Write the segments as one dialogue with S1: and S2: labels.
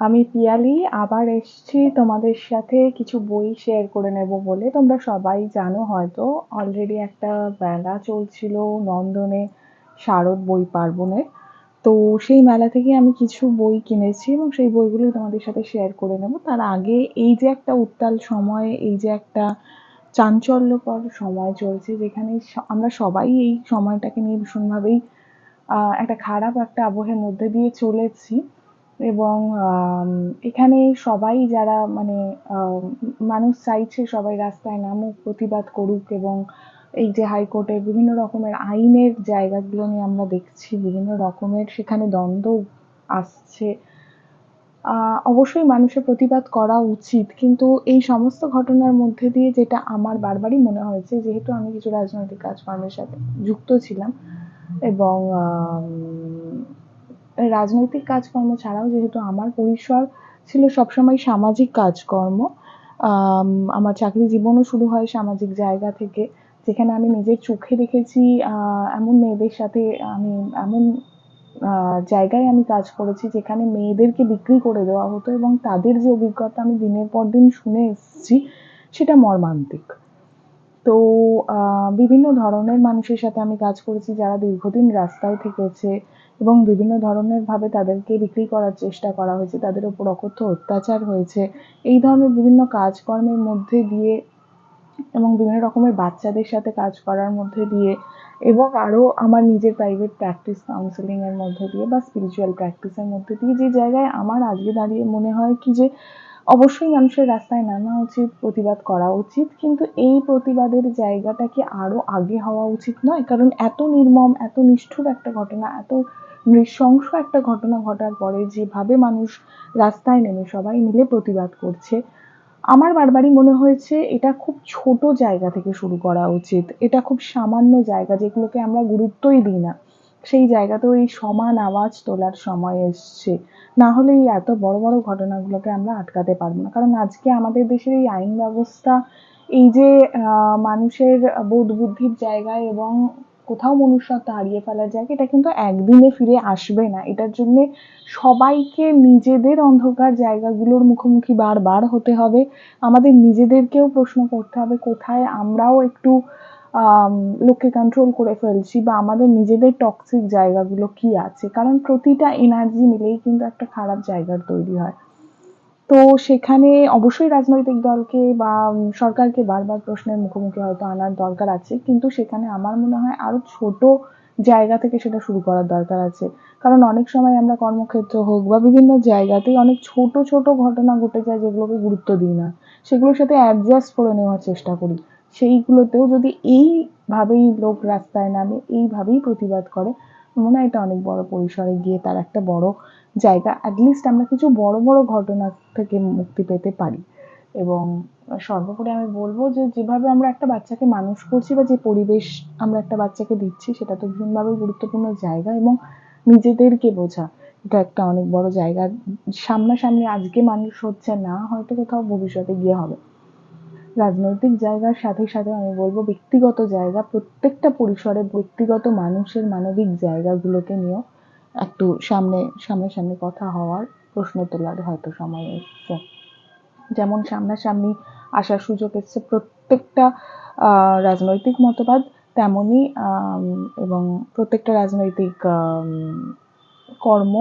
S1: আমি পিয়ালি, আবার এসছি তোমাদের সাথে কিছু বই শেয়ার করে নেব বলে। তোমরা সবাই জানো হয়তো অলরেডি একটা মেলা চলছিল নন্দনে শারদ বই পার্বণের তো সেই মেলা থেকে আমি কিছু বই কিনেছি এবং সেই বইগুলো তোমাদের সাথে শেয়ার করে নেব। তার আগে এই যে একটা উত্তাল সময়, এই যে একটা চাঞ্চল্যকর সময় চলছে, যেখানে আমরা সবাই এই সময়টাকে নিয়ে ভীষণভাবেই একটা খারাপ একটা আবহের মধ্যে দিয়ে চলেছি। এবং এখানে সবাই যারা মানে মানুষ চাইছে সবাই রাস্তায় নামুক, প্রতিবাদ করুক এবং এই যে হাইকোর্টের বিভিন্ন রকমের আইনের জায়গাগুলো নিয়ে আমরা দেখছি, বিভিন্ন রকমের সেখানে দ্বন্দ্ব আসছে। অবশ্যই মানুষের প্রতিবাদ করা উচিত, কিন্তু এই সমস্ত ঘটনার মধ্যে দিয়ে যেটা আমার বারবারই মনে হয়েছে, যেহেতু আমি কিছু রাজনৈতিক কাজকর্মের সাথে যুক্ত ছিলাম এবং রাজনৈতিক কাজকর্ম ছাড়াও যেহেতু আমার পরিসর ছিল সবসময় সামাজিক কাজকর্ম আমার চাকরি জীবনও শুরু হয় সামাজিক জায়গা থেকে, যেখানে আমি নিজের চোখে দেখেছি এমন মেয়েদের সাথে আমি এমন জায়গায় আমি কাজ করেছি যেখানে মেয়েদেরকে বিক্রি করে দেওয়া হতো এবং তাদের যে অভিজ্ঞতা আমি দিনের পর দিন শুনে এসেছি সেটা মর্মান্তিক। তো বিভিন্ন ধরনের মানুষের সাথে আমি কাজ করেছি যারা দীর্ঘদিন রাস্তায় থেকেছে এবং বিভিন্ন ধরনের ভাবে তাদেরকে বিক্রি করার চেষ্টা করা হয়েছে, তাদের ওপর অকথ্য অত্যাচার হয়েছে। এই ধরনের বিভিন্ন কাজকর্মের মধ্যে দিয়ে এবং বিভিন্ন রকমের বাচ্চাদের সাথে কাজ করার মধ্যে দিয়ে এবং আরও আমার নিজের প্রাইভেট প্র্যাকটিস কাউন্সেলিংয়ের মধ্যে দিয়ে বা স্পিরিচুয়াল প্র্যাকটিসের মধ্যে দিয়ে যে জায়গায় আমার আজকে দাঁড়িয়ে মনে হয় কি যে অবশ্যই মানুষের রাস্তায় নামা উচিত, প্রতিবাদ করা উচিত, কিন্তু এই প্রতিবাদের জায়গাটাকে আরও আগে হওয়া উচিত নয়। কারণ এত নির্মম, এত নিষ্ঠুর একটা ঘটনা, এত নৃশংস একটা ঘটনা ঘটার পরে যেভাবে মানুষ রাস্তায় নেমে সবাই মিলে প্রতিবাদ করছে, আমার বারবারই মনে হয়েছে এটা খুব ছোট জায়গা থেকে শুরু করা উচিত। এটা খুব সামান্য জায়গা যেগুলোকে আমরা গুরুত্বই দিই না। সেই জায়গাতেও এই সমান আওয়াজ তোলার সময় এসছে। না হলে এই এত বড় বড় ঘটনাগুলোকে আমরা আটকাতে পারব না। কারণ আজকে আমাদের দেশের এই আইন ব্যবস্থা, এই যে মানুষের বোধ বুদ্ধির জায়গায় এবং কোথাও মনুষ্যত্ব হারিয়ে ফেলার জায়গা এটা কিন্তু একদিনে ফিরে আসবে না। এটার জন্যে সবাইকে নিজেদের অন্ধকার জায়গাগুলোর মুখোমুখি বারবার হতে হবে। আমাদের নিজেদেরকেও প্রশ্ন করতে হবে, কোথায় আমরাও একটু লোককে কন্ট্রোল করে ফেলছি বা আমাদের নিজেদের টক্সিক জায়গাগুলো কি আছে? কারণ প্রতিটা এনার্জি মিলেই কিন্তু একটা খারাপ জায়গার তৈরি হয়। তো সেখানে অবশ্যই রাজনৈতিক দলকে বা সরকারকে বারবার প্রশ্নের মুখোমুখি হয়তো আনার দরকার আছে, কিন্তু সেখানে আমার মনে হয় আরও ছোট জায়গা থেকে সেটা শুরু করার দরকার আছে। কারণ অনেক সময় আমরা কর্মক্ষেত্র হোক বা বিভিন্ন জায়গাতেই অনেক ছোট ছোট ঘটনা ঘটে যায় যেগুলোকে গুরুত্ব দিই না। সেগুলোর সাথে অ্যাডজাস্ট করে নেওয়ার চেষ্টা করি। সেইগুলোতেও যদি এইভাবেই লোক রাস্তায় নামে, এইভাবেই প্রতিবাদ করে মনে হয় এটা অনেক বড় পরিসরে গিয়ে তার একটা বড় জায়গা। অ্যাটলিস্ট আমরা কিছু বড় বড় ঘটনা থেকে মুক্তি পেতে পারি। এবং সর্বোপরি আমি বলব যে, যেভাবে আমরা একটা বাচ্চাকে মানুষ করছি বা যে পরিবেশ আমরা একটা বাচ্চাকে দিচ্ছি, সেটা তো ভীষণভাবে গুরুত্বপূর্ণ জায়গা এবং নিজেদেরকে বোঝা। এটা একটা অনেক বড় জায়গা। সামনাসামনি আজকে মানুষ হচ্ছে না, হয়তো কোথাও ভবিষ্যতে গিয়ে হবে। রাজনৈতিক জায়গার সাথে সাথে আমি বলব ব্যক্তিগত জায়গা, প্রত্যেকটা পরিসরে ব্যক্তিগত মানুষের মানবিক জায়গাগুলোকে নিয়েও একটু সামনে, সামনাসামনি কথা হওয়ার প্রশ্ন তোলার হয়তো সময় এসছে। যেমন সামনাসামনি আসার সুযোগ এসছে প্রত্যেকটা রাজনৈতিক মতবাদ তেমনই এবং প্রত্যেকটা রাজনৈতিক কর্ম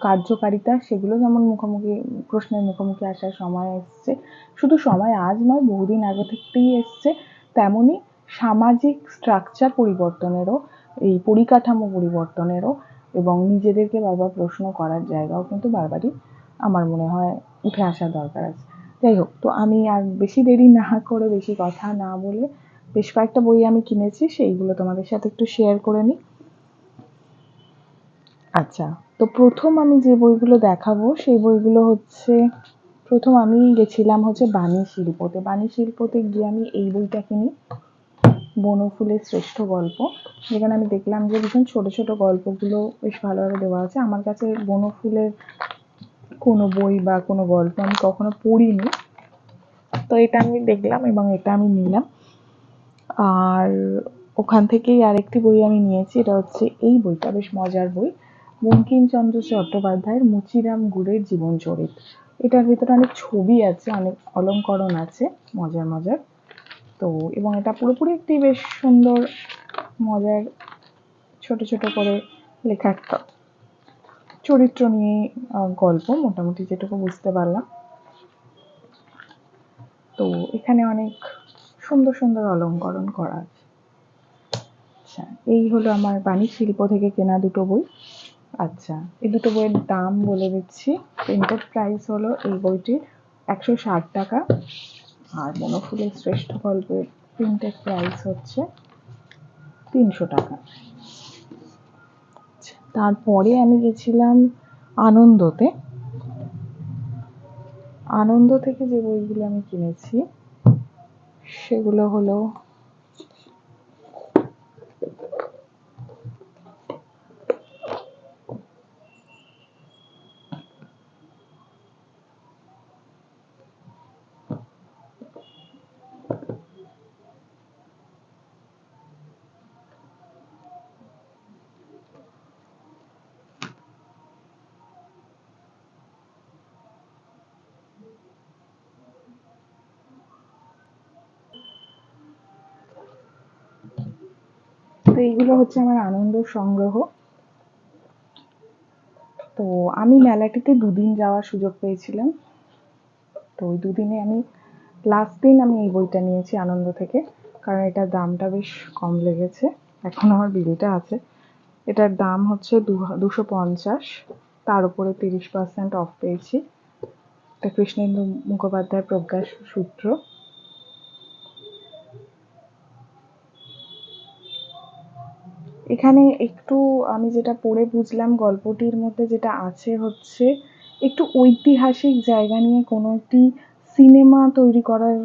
S1: কার্যকারিতা, সেগুলো যেমন মুখোমুখি, প্রশ্নের মুখোমুখি আসার সময় এসছে। শুধু সময় আজ নয়, বহুদিন আগে থেকেই এসছে। তেমনই সামাজিক স্ট্রাকচার পরিবর্তনেরও, এই পরিকাঠামো পরিবর্তনেরও এবং নিজেদেরকে বারবার প্রশ্ন করার জায়গাও কিন্তু বারবারই আমার মনে হয় উঠে আসার দরকার আছে। যাই হোক, তো আমি আর বেশি দেরি না করে, বেশি কথা না বলে বেশ কয়েকটা বই আমি কিনেছি, সেইগুলো তোমাদের সাথে একটু শেয়ার করে নিই। আচ্ছা তো প্রথম আমি যে বইগুলো দেখাবো, সেই বইগুলো হচ্ছে, প্রথম আমি গেছিলাম হচ্ছে বাণী শিল্পতে। বাণী শিল্পতে গিয়ে আমি এই বইটা কিনি বনফুলের শ্রেষ্ঠ গল্প, যেখানে আমি দেখলাম যে ভীষণ ছোট ছোট গল্পগুলো বেশ ভালোভাবে দেওয়া আছে। আমার কাছে বনফুলের কোনো বই বা কোনো গল্প আমি কখনো পড়িনি। তো এটা আমি দেখলাম এবং এটা আমি নিলাম। আর ওখান থেকেই আরেকটি বই আমি নিয়েছি, এটা হচ্ছে এই বইটা, বেশ মজার বই। বঙ্কিমচন্দ্র চট্টোপাধ্যায়ের মুচিরাম গুড়ের জীবন চরিত এটার ভিতরে অনেক ছবি আছে, অনেক অলঙ্করণ আছে, মজার মজার। তো, এবং এটা পুরোপুরি একটি বেশ সুন্দর, মজার, ছোট ছোট করে লেখা একটা চরিত্র নিয়ে গল্প, মোটামুটি যেটুকু বুঝতে পারলাম। তো, এখানে অনেক সুন্দর সুন্দর অলঙ্করণ করা আছে। আচ্ছা এই হলো আমার বাণী শিল্প থেকে কেনা দুটো বই। আচ্ছা এই দুটো বইয়ের দাম বলে দিচ্ছি। প্রিন্টেড প্রাইস হলো এই বইটির একশো ষাট টাকা। আর মনোফুলের শ্রেষ্ঠ গল্পের প্রিন্টেড প্রাইস হচ্ছে তিনশো টাকা। আচ্ছা, তারপরে আমি গেছিলাম আনন্দতে। আনন্দ থেকে যে বইগুলো আমি কিনেছি সেগুলো হলো তো এইগুলো হচ্ছে আমার আনন্দ সংগ্রহ। তো আমি মেলাটিতে দুদিন যাওয়ার সুযোগ পেয়েছিলাম। তো ওই দুদিনে আমি লাস্ট দিন আমি এই বইটা নিয়েছি আনন্দ থেকে, কারণ এটার দামটা বেশ কম লেগেছে। এখন আমার বিলটা আছে। এটার দাম হচ্ছে দুশো পঞ্চাশ। তার উপরে তিরিশ পার্সেন্ট অফ পেয়েছি। এটা কৃষ্ণেন্দু মুখোপাধ্যায় প্রজ্ঞা সূত্র। এখানে একটু আমি যেটা পড়ে বুঝলাম গল্পটির মধ্যে যেটা আছে হচ্ছে, একটু ঐতিহাসিক জায়গা নিয়ে কোনো একটি সিনেমা তৈরি করার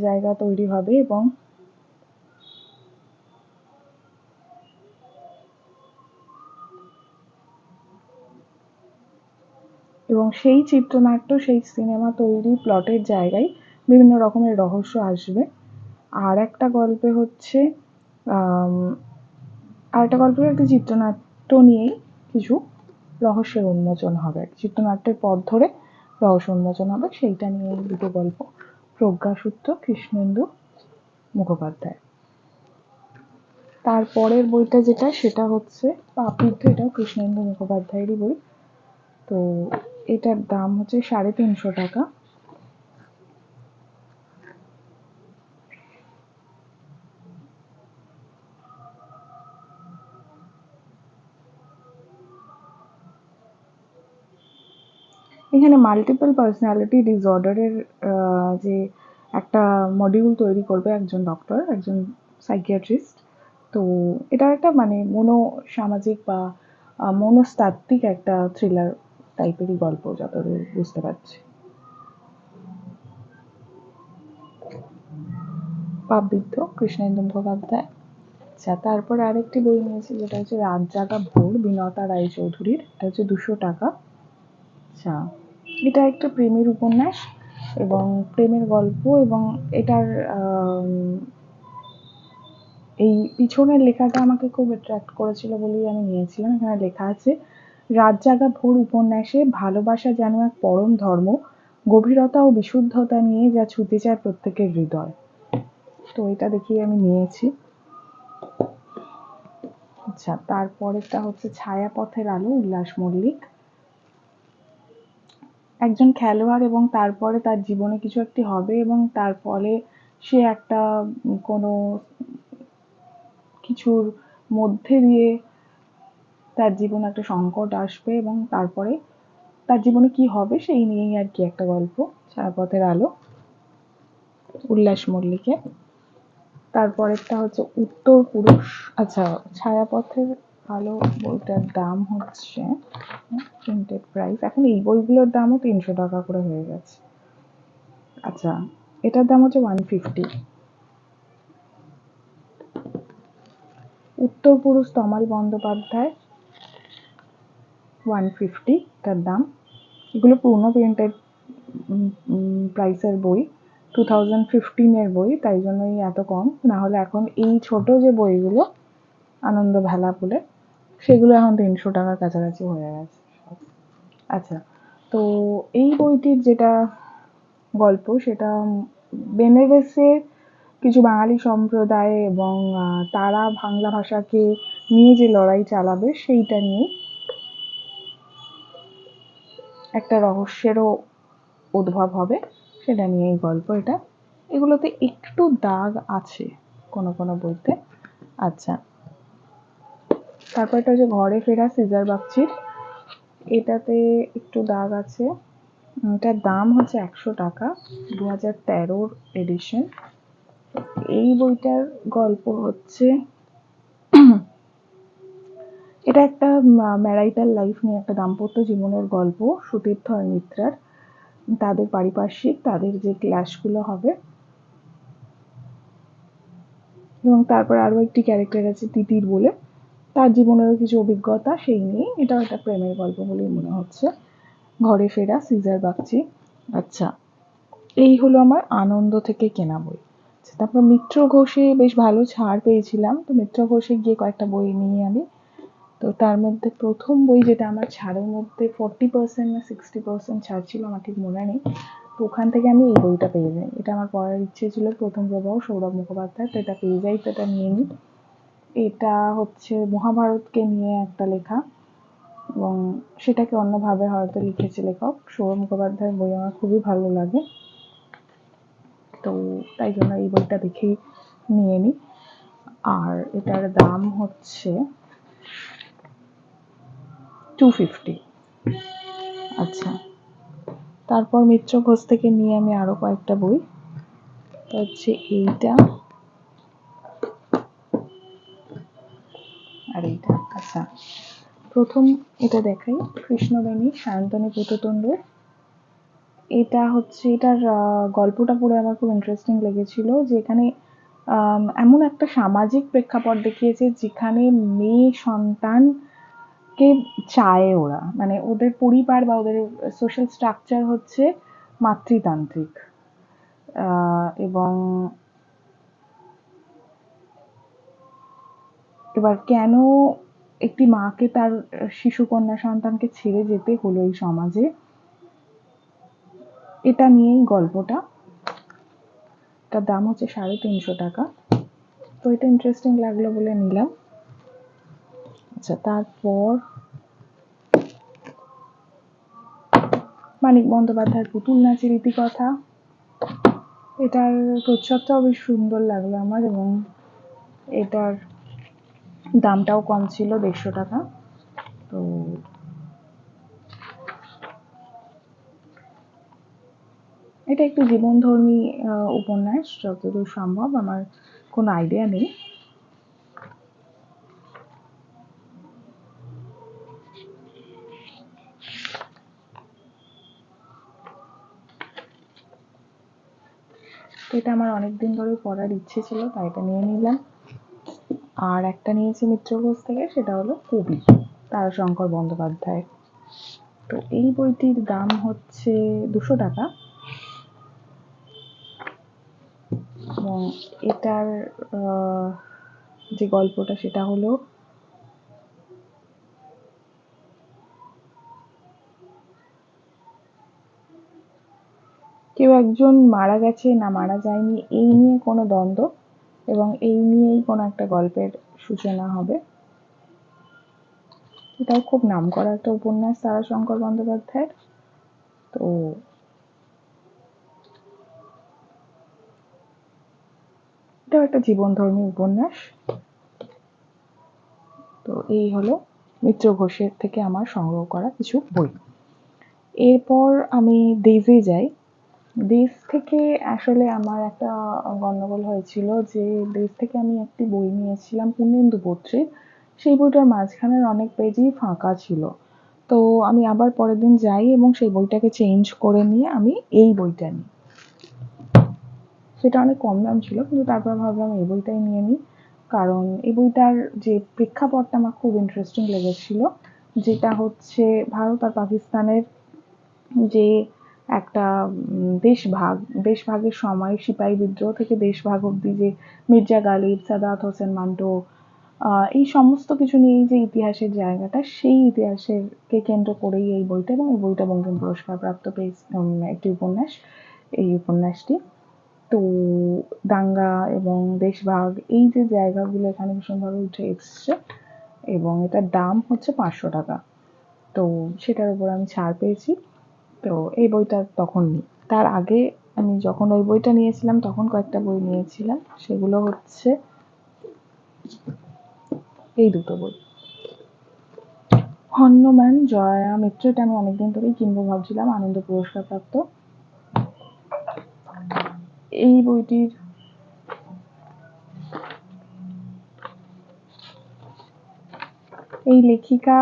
S1: জায়গা তৈরি হবে এবং এবং সেই চিত্রনাট্য, সেই সিনেমা তৈরি প্লটের জায়গায় বিভিন্ন রকমের রহস্য আসবে। আর একটা গল্পে হচ্ছে আম, আর একটা চিত্রনাট্য নিয়েই কিছু রহস্যের উন্মোচন হবে চিত্রনাট্যের পথ ধরে রহস্য উন্মোচন হবে সেইটা নিয়ে দুটো গল্প। প্রজ্ঞাসূত্র কৃষ্ণেন্দু মুখোপাধ্যায়। তারপরের বইটা যেটা সেটা হচ্ছে পাপড়িদ্ধ এটাও কৃষ্ণেন্দু মুখোপাধ্যায়েরই বই। তো এটার দাম হচ্ছে সাড়ে তিনশো টাকা। এখানে মাল্টিপল পার্সোনালিটি ডিসঅর্ডারের যে একটা মডিউল তৈরি করবে একজন ডক্টর একজন সাইকিয়াট্রিস্ট তো এটা একটা মানে মনো সামাজিক বা মনস্তাত্ত্বিক একটা থ্রিলার টাইপেরই গল্প, যতদূর বুঝতে পারছি। পাপবিদ্ধ কৃষ্ণেন্দু মুখোপাধ্যায়। আচ্ছা তারপর আরেকটি বই নিয়েছি, যেটা হচ্ছে রাত জাগা ভোর, বিনতা রায়চৌধুরীর। এটা হচ্ছে দুশো টাকা। আচ্ছা। এটা একটা প্রেমের উপন্যাস এবং প্রেমের গল্প এবং এটার এই পিছনের লেখাটা আমাকে খুব অ্যাট্রাক্ট করেছিল বলেই আমি নিয়েছিলাম। এখানে লেখা আছে, রাত জাগা ভোর উপন্যাসে ভালোবাসা যেন এক পরম ধর্ম, গভীরতা ও বিশুদ্ধতা নিয়ে যা ছুতে চায় প্রত্যেকের হৃদয়। তো এটা দেখিয়ে আমি নিয়েছি। আচ্ছা তারপরেরটা হচ্ছে ছায়াপথের আলো, উল্লাস মল্লিক। একজন খেলোয়াড় এবং তারপরে তার জীবনে কিছু একটি হবে এবং তার ফলে সে একটা কোনো কিছুর মধ্যে দিয়ে তার জীবনে একটা সংকট আসবে এবং তারপরে তার জীবনে কি হবে সেই নিয়েই আর কি একটা গল্প ছায়াপথের আলো, উল্লাস মল্লিকের। তারপরেরটা হচ্ছে উত্তর পুরুষ আচ্ছা ছায়াপথের আলো বইটার দাম হচ্ছে প্রিন্টেড প্রাইস এখন এই বইগুলোর দামও তিনশো টাকা করে হয়ে গেছে। আচ্ছা এটার দাম হচ্ছে ওয়ান ফিফটি উত্তর পুরুষ তমাল বন্দ্যোপাধ্যায় ওয়ান ফিফটি তার দাম। এগুলো পুরনো প্রিন্টেড প্রাইসের বই। টু থাউজেন্ড ফিফটিনের বই তাই জন্যই এত কম। না হলে এখন এই ছোট যে বইগুলো আনন্দ ভেলা বলে সেগুলো এখন তিনশো টাকার কাছাকাছি হয়ে গেছে আচ্ছা তো এই বইটির যেটা গল্প সেটা বেনেরেসের কিছু বাঙালি সম্প্রদায় এবং তারা বাংলা ভাষাকে নিয়ে যে লড়াই চালাবে সেইটা নিয়ে একটা রহস্যেরও উদ্ভব হবে। সেটা নিয়ে এই গল্প এটা। এগুলোতে একটু দাগ আছে কোনো কোনো বইতে। আচ্ছা তারপর এটা হচ্ছে ঘরে ফেরা সিজার বাগচির এটাতে একটু দাগ আছে। এটার দাম হচ্ছে একশো টাকা দু হাজার তেরোর এডিশন এই বইটার গল্প হচ্ছে, এটা একটা ম্যারাইটাল লাইফ নিয়ে একটা দাম্পত্য জীবনের গল্প, সুতীর্থ আর মিত্রার। তাদের পারিপার্শ্বিক, তাদের যে ক্লাসগুলো হবে। এবং তারপর আরও একটি ক্যারেক্টার আছে তিতির বলে। তার জীবনেরও কিছু অভিজ্ঞতা সেই নিয়ে এটাও একটা প্রেমের গল্প বলেই মনে হচ্ছে। ঘরে ফেরা সিজার বাগচি। আচ্ছা এই হলো আমার আনন্দ থেকে কেনা বই। আচ্ছা, তারপর মিত্র ঘোষে বেশ ভালো ছাড় পেয়েছিলাম। তো মিত্র ঘোষে গিয়ে কয়েকটা বই নিয়ে আমি। তো তার মধ্যে প্রথম বই যেটা আমার ছাড়ের মধ্যে ফর্টি পার্সেন্ট না সিক্সটি পার্সেন্ট ছাড় ছিল আমার ঠিক মনে নেই। তো ওখান থেকে আমি এই বইটা পেয়ে যাই। এটা আমার পড়ার ইচ্ছে ছিল। প্রথম প্রবাহ সৌরভ মুখোপাধ্যায় তো এটা পেয়ে যাই তো এটা নিয়ে নিই। এটা হচ্ছে মহাভারতকে নিয়ে একটা লেখা এবং সেটাকে অন্যভাবে হয়তো লিখেছে লেখক। সৌরভ মুখোপাধ্যায়ের বই আমার খুবই ভালো লাগে। তো তাই জন্য এই বইটা দেখেই নিয়ে নিই আর এটার দাম হচ্ছে টু ফিফটি আচ্ছা। তারপর মিত্র ঘোষ থেকে নিয়ে আমি আরও কয়েকটা বই। হচ্ছে এইটা। আর এইটা আচ্ছা প্রথম এটা দেখাই, কৃষ্ণবেণী সায়ন্তনী পুততুণ্ড। এটা হচ্ছে, এটার গল্পটা পড়ে আমার খুব ইন্টারেস্টিং লেগেছিল যে এখানে এমন একটা সামাজিক প্রেক্ষাপট দেখিয়েছে যেখানে মেয়ে সন্তানকে চায় ওরা। মানে ওদের পরিবার বা ওদের সোশ্যাল স্ট্রাকচার হচ্ছে মাতৃতান্ত্রিক। এবং এবার কেন একটি মাকে তার শিশুকন্যা সন্তানকে ছেড়ে যেতে হলো এই সমাজে? এটা নিয়েই গল্পটা। তার দাম হচ্ছে সাড়ে তিনশো টাকা। তো এটা ইন্টারেস্টিং লাগল বলে নিলাম। আচ্ছা তারপর মানিক বন্দ্যোপাধ্যায়ের পুতুল নাচের ইতিকথা এটার প্রচ্ছদটাও বেশ সুন্দর লাগল আমার এবং এটার দামটাও কম ছিল, দেড়শো টাকা। তো এটা একটু জীবনধর্মী উপন্যাস, যতদূর সম্ভব, আমার কোনো আইডিয়া নেই। এটা আমার অনেক দিন ধরে পড়ার ইচ্ছে ছিল, তাই এটা নিয়ে নিলাম। আর একটা নিয়েছি মিত্র ঘোষ থেকে, সেটা হলো কবি তারাশঙ্কর বন্দ্যোপাধ্যায় তো এই বইটির দাম হচ্ছে দুশো টাকা। এবং এটার যে গল্পটা সেটা হলো কেউ একজন মারা গেছে না মারা যায়নি, এই নিয়ে কোনো দ্বন্দ্ব। এবং এই নিয়েই কোনো একটা গল্পের সূচনা হবে। এটাও খুব নাম করা একটা উপন্যাস, তারাশঙ্কর বন্দ্যোপাধ্যায়ের। তো এটাও একটা জীবনধর্মী উপন্যাস। তো এই হলো মিত্র ঘোষের থেকে আমার সংগ্রহ করা কিছু বই। এরপর আমি দেজে যাই। দেশ থেকে আসলে আমার একটা গন্ডগোল হয়েছিল যে দেশ থেকে আমি একটি বই নিয়েছিলাম পূর্ণেন্দু পত্রীর সেই বইটার মাঝখানের অনেক পেজই ফাঁকা ছিল। তো আমি আবার পরের দিন যাই এবং সেই বইটাকে চেঞ্জ করে নিয়ে আমি এই বইটা নিই। সেটা অনেক কম দাম ছিল, কিন্তু তারপর ভাবলাম এই বইটাই নিয়ে নিই। কারণ এই বইটার যে প্রেক্ষাপটটা আমার খুব ইন্টারেস্টিং লেগেছিল, যেটা হচ্ছে ভারত আর পাকিস্তানের যে একটা দেশভাগ দেশভাগের সময় সিপাহী বিদ্রোহ থেকে দেশভাগ অব্দি যে মির্জা গালিব সাদাত হোসেন মান্টো এই সমস্ত কিছু নিয়েই যে ইতিহাসের জায়গাটা সেই ইতিহাসেরকে কেন্দ্র করেই এই বইটা এবং এই বইটা বঙ্কিম পুরস্কার প্রাপ্ত পেজ উম, একটি উপন্যাস এই উপন্যাসটি। তো দাঙ্গা এবং দেশভাগ এই যে জায়গাগুলো এখানে ভীষণভাবে উঠে এসছে এবং এটার দাম হচ্ছে পাঁচশো টাকা। তো সেটার উপর আমি ছাড় পেয়েছি। তো এই বইটা তখন নিই। তার আগে আমি যখন ওই বইটা নিয়েছিলাম, তখন কয়েকটা বই নিয়েছিলাম। সেগুলো হচ্ছে এই দুটো বই। হনুমান, জয়া মিত্র এটা আমি অনেকদিন ধরেই কিনবো ভাবছিলাম, আনন্দ পুরস্কার প্রাপ্ত এই বইটির এই লেখিকা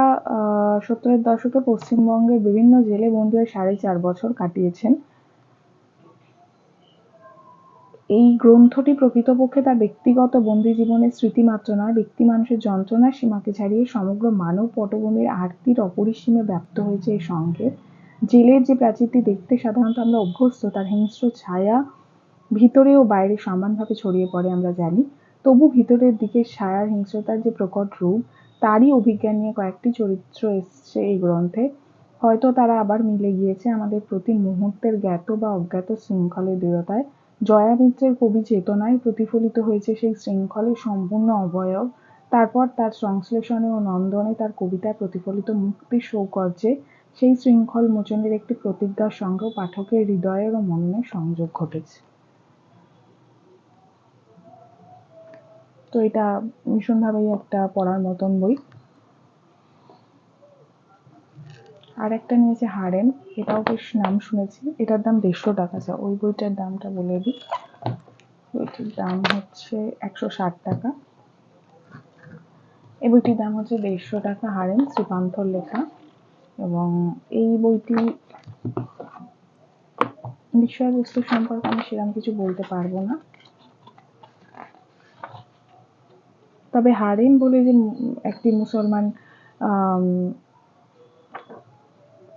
S1: সত্তরের দশকে পশ্চিমবঙ্গের বিভিন্ন জেলে হয়ে সাড়ে চার বছর কাটিয়েছেন। এই গ্রন্থটি প্রকৃতপক্ষে তার ব্যক্তিগত বন্দি জীবনের স্মৃতি মাত্র নয়, ব্যক্তি মানুষের যন্ত্রণার সীমাকে ছাড়িয়ে সমগ্র মানব পটভূমির আরতির অপরিসীমে ব্যপ্ত হয়েছে এই সংকেত জেলের যে প্রাচীরটি দেখতে সাধারণত আমরা অভ্যস্ত, তার হিংস্র ছায়া ভিতরে ও বাইরে সমানভাবে ছড়িয়ে পড়ে আমরা জানি। তবু ভিতরের দিকে ছায়ার হিংস্রতার যে প্রকট রূপ তারই অভিজ্ঞান নিয়ে কয়েকটি চরিত্র এসছে এই গ্রন্থে। হয়তো তারা আবার মিলে গিয়েছে আমাদের প্রতি মুহূর্তের জ্ঞাত বা অজ্ঞাত শৃঙ্খলের দৃঢ়তায়। জয়া মিত্রের কবি চেতনায় প্রতিফলিত হয়েছে সেই শৃঙ্খলের সম্পূর্ণ অবয়ব। তারপর তার সংশ্লেষণে ও নন্দনে তার কবিতায় প্রতিফলিত মুক্তির সৌকর্যে সেই শৃঙ্খল মোচনের একটি প্রতিজ্ঞার সঙ্গেও পাঠকের হৃদয়ের ও মননের সংযোগ ঘটেছে। তো এটা ভীষণভাবেই একটা পড়ার মতন বই। আর একটা নিয়েছে হারেম এটাও বেশ নাম শুনেছি। এটার দাম দেড়শো টাকা যা, ওই বইটার দামটা বলে দিই। বইটির দাম হচ্ছে একশো ষাট টাকা। এই বইটির দাম হচ্ছে দেড়শো টাকা হারেম শ্রীপান্থর লেখা। এবং এই বইটি বিষয়বস্তু সম্পর্কে আমি সেরকম কিছু বলতে পারব না। তবে হারেম বলে যে একটি মুসলমান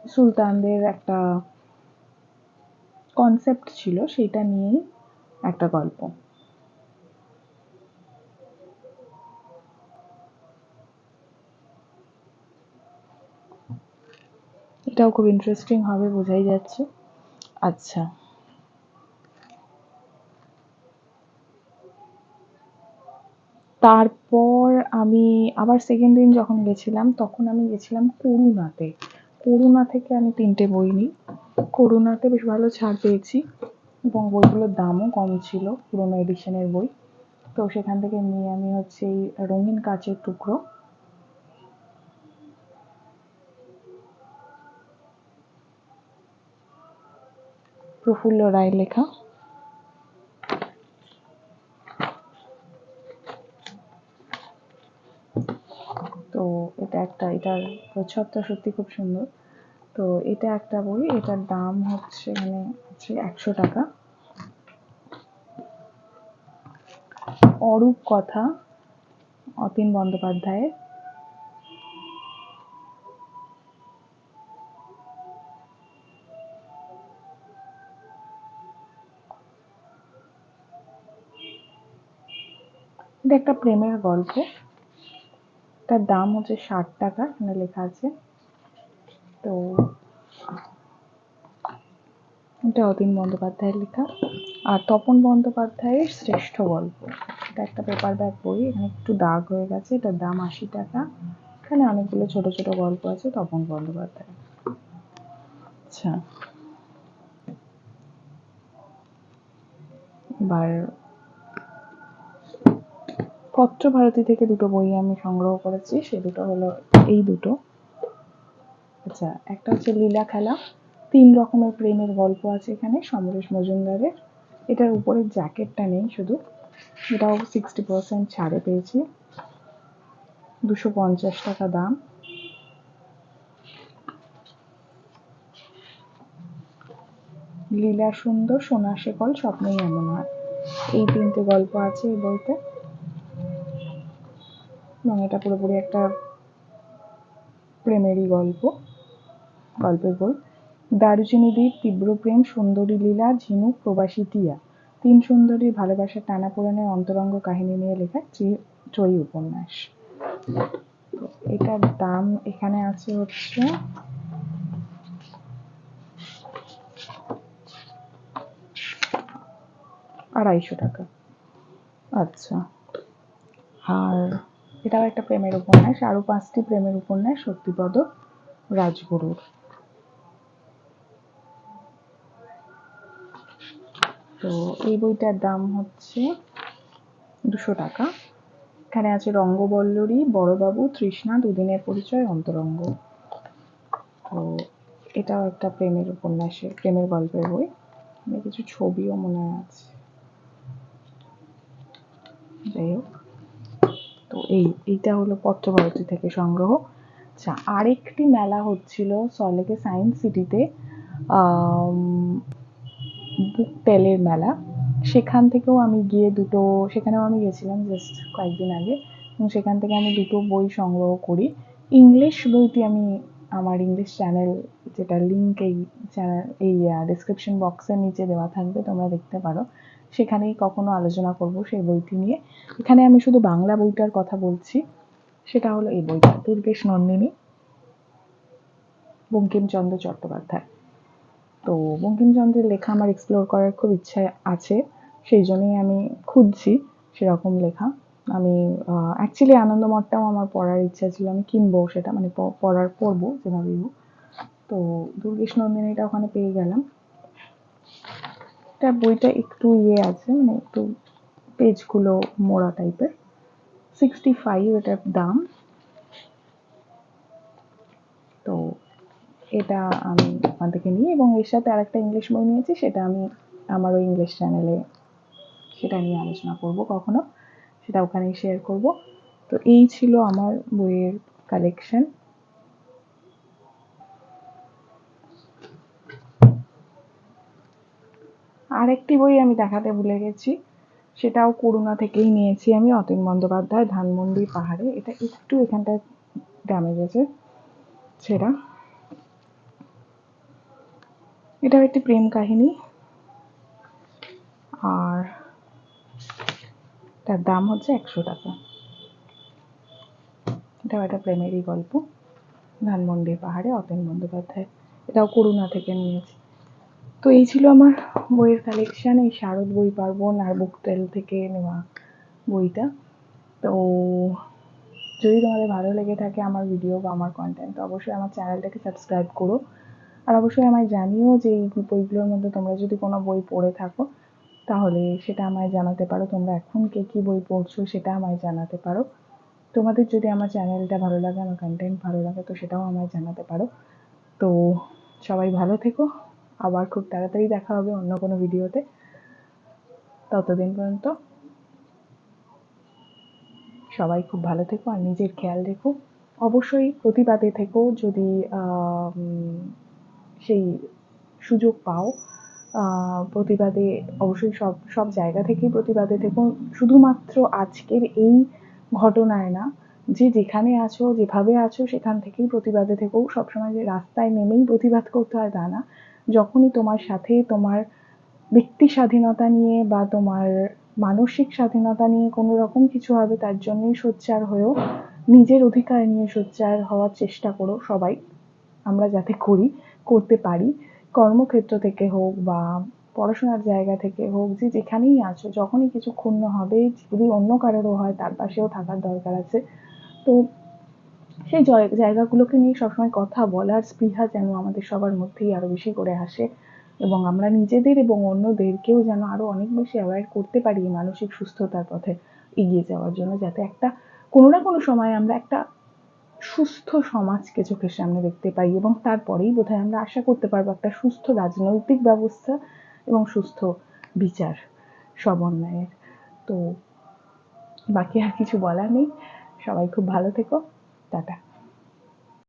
S1: সুলতানদের একটা কনসেপ্ট ছিল, সেটা নিয়েই একটা গল্প। এটাও খুব ইন্টারেস্টিং হবে, বোঝাই যাচ্ছে। আচ্ছা। তারপর আমি আবার সেকেন্ড দিন যখন গেছিলাম, তখন আমি গেছিলাম করুণাতে। করুণা থেকে আমি তিনটে বই নিই। করুণাতে বেশ ভালো ছাড় পেয়েছি এবং বইগুলোর দামও কম ছিল, পুরোনো এডিশনের বই। তো সেখান থেকে নিয়ে আমি হচ্ছে এই রঙিন কাচের টুকরো। প্রফুল্ল রায় লেখা। একটা, এটার প্রচ্ছদটা সত্যি খুব সুন্দর। তো এটা একটা বই, এটার দাম হচ্ছে এখানে হচ্ছে একশো টাকা। অরূপ কথা, অতীন বন্দ্যোপাধ্যায়ের। এটা একটা প্রেমের গল্প। তার দাম হচ্ছে ষাট টাকা, এখানে লেখা আছে। তো, এটা অতীন বন্দ্যোপাধ্যায়ের লেখা। আর তপন বন্দ্যোপাধ্যায়ের শ্রেষ্ঠ গল্প। এটা একটা পেপার ব্যাগ বই, এখানে একটু দাগ হয়ে গেছে, এটার দাম আশি টাকা। এখানে অনেকগুলো ছোট ছোট গল্প আছে, তপন বন্দ্যোপাধ্যায়। আচ্ছা। এবার পত্রভারতী থেকে দুটো বই আমি সংগ্রহ করেছি, সে দুটো হলো এই দুটো। আচ্ছা একটা হচ্ছে লীলা খেলা, তিন রকমের প্রেমের গল্প আছে এখানে, সমরেশ মজুমদারের। এটার উপরের জ্যাকেটটা নেই শুধু, এটাও সিক্সটি পার্সেন্ট ছাড়ে পেয়েছি। দুশো পঞ্চাশ টাকা দাম। লীলা সুন্দর, সোনা শেকল স্বপ্নেই এমন হয়। এই তিনটে গল্প আছে এই বইতে। এবং এটা পুরোপুরি একটা প্রেমেরই গল্প, গল্পের বই। দারুচিনি দ্বীপ, তীব্র প্রেম, সুন্দরী লীলা, ঝিনুক, প্রবাসী টিয়া। তিন সুন্দরীর ভালোবাসার টানাপোড়েনের অন্তরঙ্গ কাহিনী নিয়ে লেখা বিদ্রোহী উপন্যাস। এটার দাম এখানে আছে হচ্ছে আড়াইশো টাকা। আচ্ছা আর এটাও একটা প্রেমের উপন্যাস, আরও পাঁচটি প্রেমের উপন্যাস সত্যিপদ রাজগুরুর। তো এই বইটার দাম হচ্ছে দুশো টাকা। এখানে আছে রঙ্গবল্লরী, বড়বাবু, তৃষ্ণা, দুদিনের পরিচয়, অন্তরঙ্গ। তো এটাও একটা প্রেমের উপন্যাসের, প্রেমের গল্পের বই। কিছু ছবিও মনে আছে। যাই হোক। এই, এইটা হলো পত্রভারতী থেকে সংগ্রহ। আচ্ছা আরেকটি মেলা হচ্ছিল সলেকে সায়েন্স সিটিতে বুক টেলের মেলা। সেখান থেকেও আমি গিয়ে দুটো, সেখানেও আমি গেছিলাম জাস্ট কয়েকদিন আগে। এবং সেখান থেকে আমি দুটো বই সংগ্রহ করি। ইংলিশ বইটি আমি, আমার ইংলিশ চ্যানেল যেটা লিঙ্ক এই চ্যানেল এই ডিসক্রিপশন বক্সের নিচে দেওয়া থাকবে, তোমরা দেখতে পারো। সেখানেই কখনো আলোচনা করব সেই বইটি নিয়ে। এখানে আমি শুধু বাংলা বইটার কথা বলছি। সেটা হলো এই বইটা, দুর্গেশ নন্দিনী, বঙ্কিমচন্দ্র চট্টোপাধ্যায়। তো বঙ্কিমচন্দ্রের লেখা আমার এক্সপ্লোর করার খুব ইচ্ছা আছে, সেই জন্যই আমি খুঁজছি সেরকম লেখা। আমি অ্যাকচুয়ালি আনন্দমঠটাও আমার পড়ার ইচ্ছা ছিল, আমি কিনবো সেটা মানে পড়ার, পড়ব যেভাবেই হোক। তো দুর্গেশ নন্দিনীটা ওখানে পেয়ে গেলাম। এটা বইটা একটু ইয়ে আছে মানে একটু পেজগুলো মোড়া টাইপের। সিক্সটি ফাইভ এটার দাম। তো এটা আমি ওখান থেকে নিই এবং এর সাথে আরেকটা ইংলিশ বই নিয়েছি, সেটা আমি আমার ওই ইংলিশ চ্যানেলে সেটা নিয়ে আলোচনা করব কখনো, সেটা ওখানেই শেয়ার করব। তো এই ছিল আমার বইয়ের কালেকশন আরেকটি বই আমি দেখাতে ভুলে গেছি। সেটাও করুণা থেকেই নিয়েছি আমি, অতীন বন্দ্যোপাধ্যায়, ধানমন্ডি পাহাড়ে। এটা একটু এখানটায় ড্যামেজ আছে। সেটা এটাও একটি প্রেম কাহিনী। আর তার দাম হচ্ছে একশো টাকা। এটাও একটা প্রেমেরই গল্প। ধানমন্ডির পাহাড়ে অতীন বন্দ্যোপাধ্যায়। এটাও করুণা থেকে নিয়েছি। তো এই ছিল আমার বইয়ের কালেকশন এই শারদ বই পার্বণ আর বুক তেল থেকে নেওয়া বইটা। তো যদি তোমাদের ভালো লেগে থাকে আমার ভিডিও বা আমার কন্টেন্ট অবশ্যই আমার চ্যানেলটাকে সাবস্ক্রাইব করো। আর অবশ্যই আমায় জানিও যে এই বইগুলোর মধ্যে তোমরা যদি কোনো বই পড়ে থাকো, তাহলে সেটা আমায় জানাতে পারো। তোমরা এখন কে কী বই পড়ছো সেটা আমায় জানাতে পারো। তোমাদের যদি আমার চ্যানেলটা ভালো লাগে, আমার কন্টেন্ট ভালো লাগে, তো সেটাও আমায় জানাতে পারো। তো সবাই ভালো থেকো। আবার খুব তাড়াতাড়ি দেখা হবে অন্য কোনো ভিডিওতে। ততদিন পর্যন্ত সবাই খুব ভালো থেকো আর নিজের খেয়াল রেখো। অবশ্যই প্রতিবাদে থেকো যদি সেই সুযোগ পাও। প্রতিবাদে অবশ্যই সব সব জায়গা থেকেই প্রতিবাদে থেকো। শুধুমাত্র আজকের এই ঘটনায় না, যে যেখানে আছো, যেভাবে আছো, সেখান থেকেই প্রতিবাদে থেকেও সবসময় যে রাস্তায় নেমেই প্রতিবাদ করতে হয় তা না। যখনই তোমার সাথে তোমার ব্যক্তি স্বাধীনতা নিয়ে বা তোমার মানসিক স্বাধীনতা নিয়ে কোনো রকম কিছু হবে, তার জন্যই সোচ্চার হয়েও নিজের অধিকার নিয়ে সোচ্চার হওয়ার চেষ্টা করো সবাই। আমরা যাতে করি, করতে পারি। কর্মক্ষেত্র থেকে হোক বা পড়াশোনার জায়গা থেকে হোক, যে যেখানেই আছো, যখনই কিছু ক্ষুণ্ণ হবে, যদি অন্য কারোরও হয়, তার পাশেও থাকার দরকার আছে। তো সেই জায়গাগুলোকে নিয়ে সবসময় কথা বলার স্পৃহা যেন আমাদের সবার মধ্যেই আরও বেশি করে আসে এবং আমরা নিজেদের এবং অন্যদেরকেও যেন আরও অনেক বেশি অ্যাওয়ার করতে পারি মানসিক সুস্থতার পথে এগিয়ে যাওয়ার জন্য, যাতে একটা কোনো না কোনো সময় আমরা একটা সুস্থ সমাজকে চোখের সামনে দেখতে পাই এবং তারপরেই বোধহয় আমরা আশা করতে পারব একটা সুস্থ রাজনৈতিক ব্যবস্থা এবং সুস্থ বিচার সমন্বয়ের। তো বাকি আর কিছু বলার নেই। সবাই খুব ভালো থেকো। Bye bye.